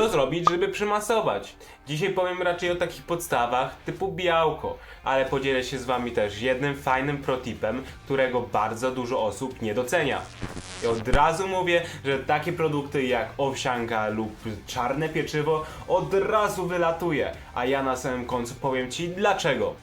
Co zrobić, żeby przymasować? Dzisiaj powiem raczej o takich podstawach typu białko, ale podzielę się z wami też jednym fajnym protipem, którego bardzo dużo osób nie docenia. I od razu mówię, że takie produkty jak owsianka lub czarne pieczywo od razu wylatuje, a ja na samym końcu powiem ci dlaczego.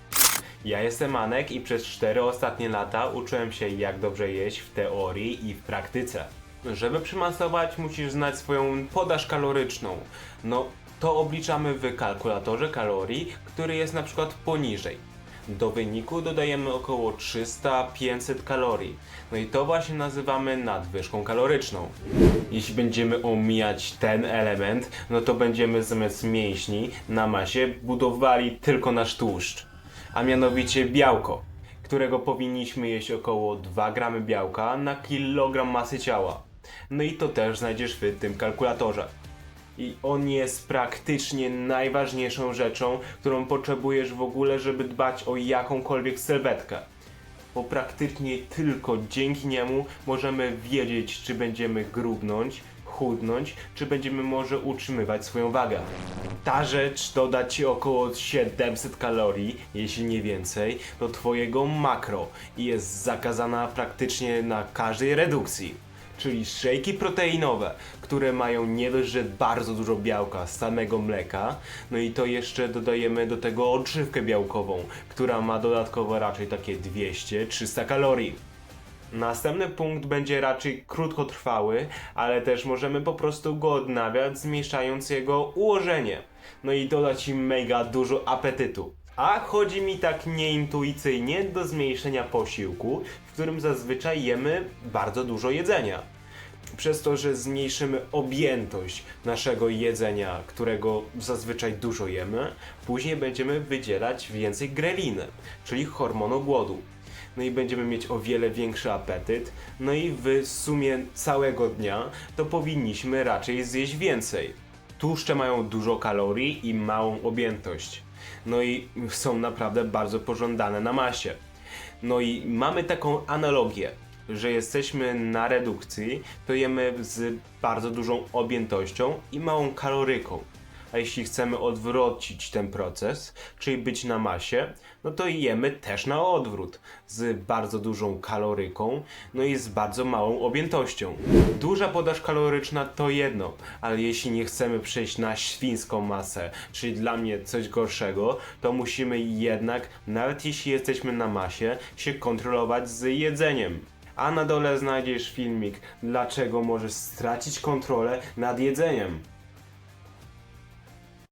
Ja jestem Anek i przez 4 ostatnie lata uczyłem się jak dobrze jeść w teorii i w praktyce. Żeby przymasować musisz znać swoją podaż kaloryczną. No to obliczamy w kalkulatorze kalorii, który jest na przykład poniżej. Do wyniku dodajemy około 300-500 kalorii. No i to właśnie nazywamy nadwyżką kaloryczną. Jeśli będziemy omijać ten element, no to będziemy zamiast mięśni na masie budowali tylko nasz tłuszcz a mianowicie białko, którego powinniśmy jeść około 2 gramy białka na kilogram masy ciała. No i to też znajdziesz w tym kalkulatorze. I on jest praktycznie najważniejszą rzeczą, którą potrzebujesz w ogóle, żeby dbać o jakąkolwiek sylwetkę. Bo praktycznie tylko dzięki niemu możemy wiedzieć, czy będziemy grubnąć, chudnąć, czy będziemy może utrzymywać swoją wagę. Ta rzecz doda Ci około 700 kalorii, jeśli nie więcej, do Twojego makro i jest zakazana praktycznie na każdej redukcji. Czyli szejki proteinowe, które mają nie dość, że bardzo dużo białka z samego mleka, no i to jeszcze dodajemy do tego odżywkę białkową, która ma dodatkowo raczej takie 200-300 kalorii. Następny punkt będzie raczej krótkotrwały, ale też możemy po prostu go odnawiać, zmniejszając jego ułożenie. No i dodać im mega dużo apetytu. A chodzi mi tak nieintuicyjnie do zmniejszenia posiłku, w którym zazwyczaj jemy bardzo dużo jedzenia. Przez to, że zmniejszymy objętość naszego jedzenia, którego zazwyczaj dużo jemy, później będziemy wydzielać więcej greliny, czyli hormonu głodu no i będziemy mieć o wiele większy apetyt, no i w sumie całego dnia to powinniśmy raczej zjeść więcej. Tłuszcze mają dużo kalorii i małą objętość, no i są naprawdę bardzo pożądane na masie. No i mamy taką analogię, że jesteśmy na redukcji, to jemy z bardzo dużą objętością i małą kaloryką. A jeśli chcemy odwrócić ten proces, czyli być na masie, no to jemy też na odwrót, z bardzo dużą kaloryką, no i z bardzo małą objętością. Duża podaż kaloryczna to jedno, ale jeśli nie chcemy przejść na świńską masę, czyli dla mnie coś gorszego, to musimy jednak, nawet jeśli jesteśmy na masie, się kontrolować z jedzeniem. A na dole znajdziesz filmik, dlaczego możesz stracić kontrolę nad jedzeniem.